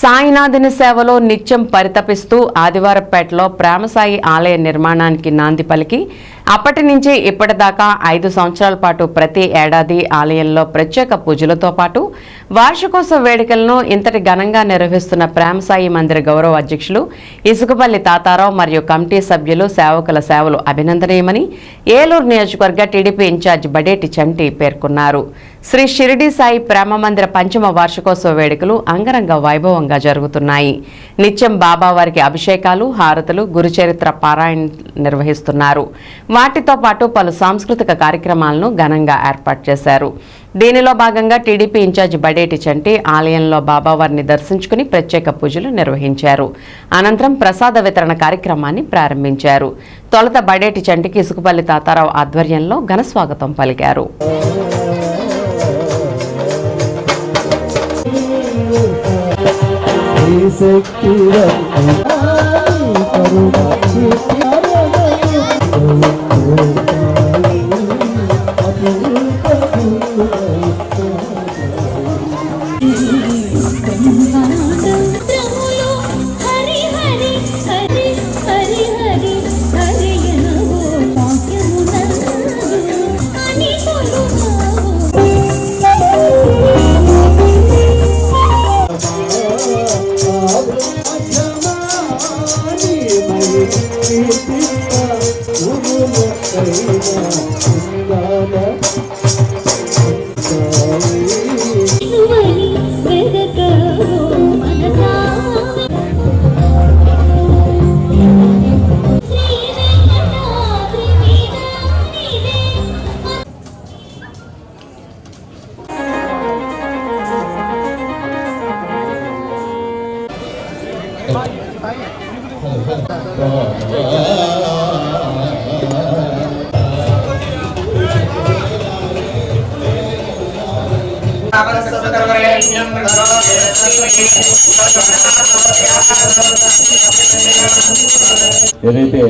సాయినాథుని సేవలో నిత్యం పరితపిస్తూ ఆదివారపేటలో ప్రేమసాయి ఆలయ నిర్మాణానికి నాంది పలికి అప్పటి నుంచి ఇప్పటిదాకా ఐదు సంవత్సరాల పాటు ప్రతి ఏడాది ఆలయంలో ప్రత్యేక పూజలతో పాటు వార్షికోత్సవ వేడుకలను ఇంతటి ఘనంగా నిర్వహిస్తున్న ప్రేమసాయి మందిర గౌరవ అధ్యక్షులు ఇసుకపల్లి తాతారావు మరియు కమిటీ సభ్యులు సేవకుల సేవలు అభినందనీయమని ఏలూరు నియోజకవర్గ టీడీపీ ఇన్ఛార్జ్ బడేటి చంటి పేర్కొన్నారు. శ్రీ షిరిడి సాయి ప్రేమ మందిర పంచమ వార్షికోత్సవ వేడుకలు అంగరంగ వైభవంగా జరుగుతున్నాయి. నిత్యం బాబా వారికి అభిషేకాలు హారతులు గురుచరిత్ర పారాయణ నిర్వహిస్తున్నారు. వాటితో పాటు పలు సాంస్కృతిక కార్యక్రమాలను ఘనంగా ఏర్పాటు చేశారు. దీనిలో భాగంగా టీడీపీ ఇన్ఛార్జ్ బడేటి చంటి ఆలయంలో బాబావారిని దర్శించుకుని ప్రత్యేక పూజలు నిర్వహించారు. అనంతరం ప్రసాద వితరణ కార్యక్రమాన్ని ప్రారంభించారు. తొలత బడేటి చంటికి ఇసుకుపల్లి తాతారావు ఆధ్వర్యంలో ఘన స్వాగతం పలికారు. మంత్రములు ఏదైతే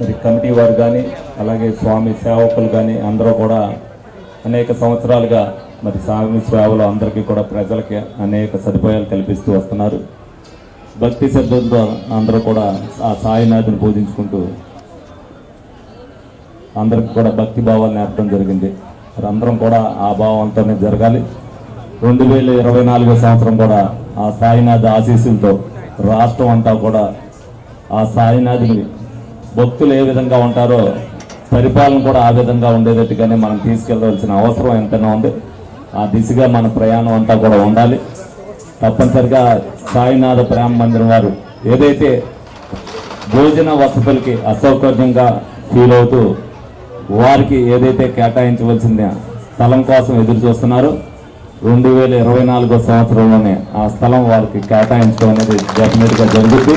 మరి కమిటీ వారు కానీ అలాగే స్వామి సేవకులు కానీ అందరూ కూడా అనేక సంవత్సరాలుగా మరి స్వామి సేవలు అందరికీ కూడా ప్రజలకి అనేక సదుపాయాలు కల్పిస్తూ వస్తున్నారు. భక్తి శ్రద్ధలతో అందరూ కూడా ఆ సాయినాథుని పూజించుకుంటూ అందరికి కూడా భక్తి భావాలు నేర్పడం జరిగింది. మరి అందరం కూడా ఆ భావంతోనే జరగాలి. రెండు వేల ఇరవై నాలుగో సంవత్సరం కూడా ఆ సాయినాథ ఆశీస్సులతో రాష్ట్రం అంతా కూడా ఆ సాయినాథుని భక్తులు ఏ విధంగా ఉంటారో పరిపాలన కూడా ఆ విధంగా ఉండేటట్టుగానే మనం తీసుకెళ్ళవలసిన అవసరం ఎంతైనా ఉంది. ఆ దిశగా మన ప్రయాణం అంతా కూడా ఉండాలి. తప్పనిసరిగా సాయినాథ ప్రేమ మందిరం వారు ఏదైతే భోజన వసతులకి అసౌకర్యంగా ఫీల్ అవుతూ వారికి ఏదైతే కేటాయించవలసిన స్థలం కోసం ఎదురు చూస్తున్నారో రెండు వేల ఇరవై నాలుగో సంవత్సరంలోనే ఆ స్థలం వారికి కేటాయించడం అనేది డెఫినెట్గా జరుగుతుంది.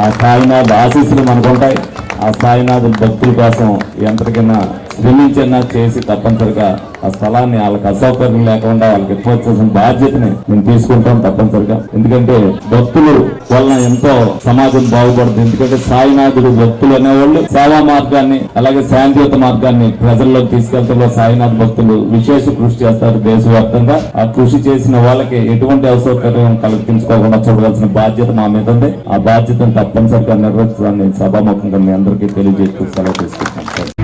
ఆ సాయినాథ్ ఆశీస్సులు మనకు ఉంటాయి ఆ సాయినాథ్ భక్తుల కోసం ఎంతకైనా శ్రమించినా చేసి తప్పనిసరిగా ఆ స్థలాన్ని వాళ్ళకి అసౌకర్యం లేకుండా వాళ్ళకి ఇవ్వవలసిన బాధ్యతని మేము తీసుకుంటాం తప్పనిసరిగా. ఎందుకంటే భక్తులు వలన ఎంతో సమాజం బాగుపడుతుంది. ఎందుకంటే సాయినాథుడు భక్తులు అనేవాళ్ళు సేవా మార్గాన్ని అలాగే శాంతియుత మార్గాన్ని ప్రజల్లోకి తీసుకెళ్తే సాయినాథ్ భక్తులు విశేష కృషి చేస్తారు దేశవ్యాప్తంగా. ఆ కృషి చేసిన వాళ్ళకి ఎటువంటి అసౌకర్యం కల్పించుకోకుండా చూడవలసిన బాధ్యత మా మీద ఉంది. ఆ బాధ్యతను తప్పనిసరిగా నిర్వహించాలని సభాముఖంగా మీ అందరికీ తెలియజేస్తూ సెలవు తీసుకుంటాను